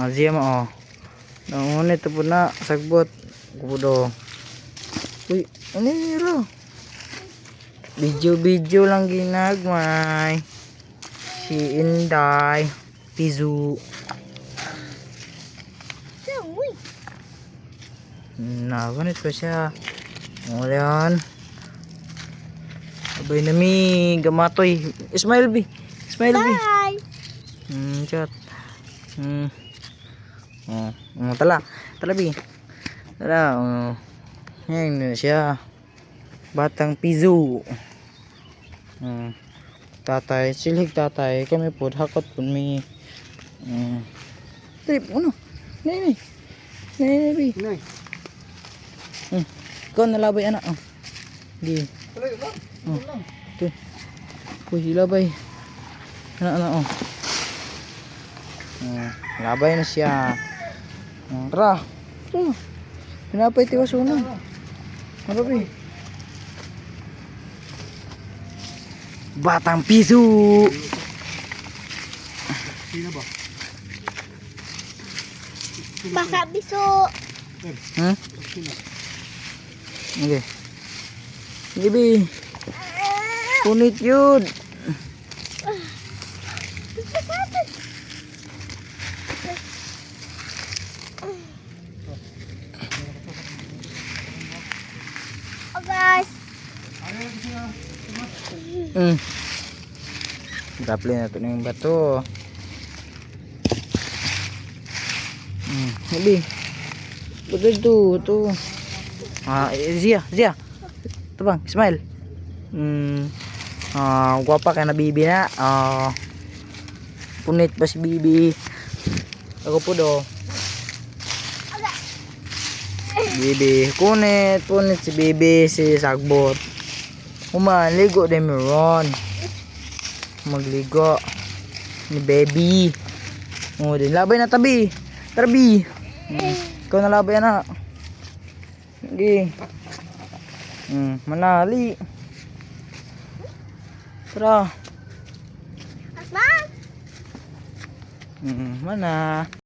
Ah, siya mo oh. Nangunit po na sagbot. Kudo. Uy, ano yun? Video-video lang ginagmay. Si Inday. Pizu. Nagunit pa siya. Yan. Abay na mi. Gamatoy. Smile B. Smile B. Bye. Hmm, chat. tức là tức là bị tức là nhanh sẽ batang pizu. Tatay silik tatay kami pun hakot pun mi trip uno này này này này. Này con là bay anak đi. Tu kuhi lao bay. Anak anak Oh, labay na siya. Tara. Tara. Pinapay tiwas una. Marabi. Batang piso. Sino ba? Baka biso. Hmm? Okay. Gibi. Punit yun. Hmm. Graple na ito yung bato. Hmm. Gibi. Bagay to. Ito. Ah, eh, Zia. Zia. Ito bang. Smile. Hmm. Ah, gwapa ka na bibi na. Ah. punit pa si bibi. Ako po do. Bibi. Kunit. Punit si bibi. Si sagbot. Umaligo din meron. Magligo. Ni baby. Oh, din labay na tabi. Tarbi. Hmm. Ikaw na labay na. Sige. Hmm, manali. Tara. Asman. Hmm, mana.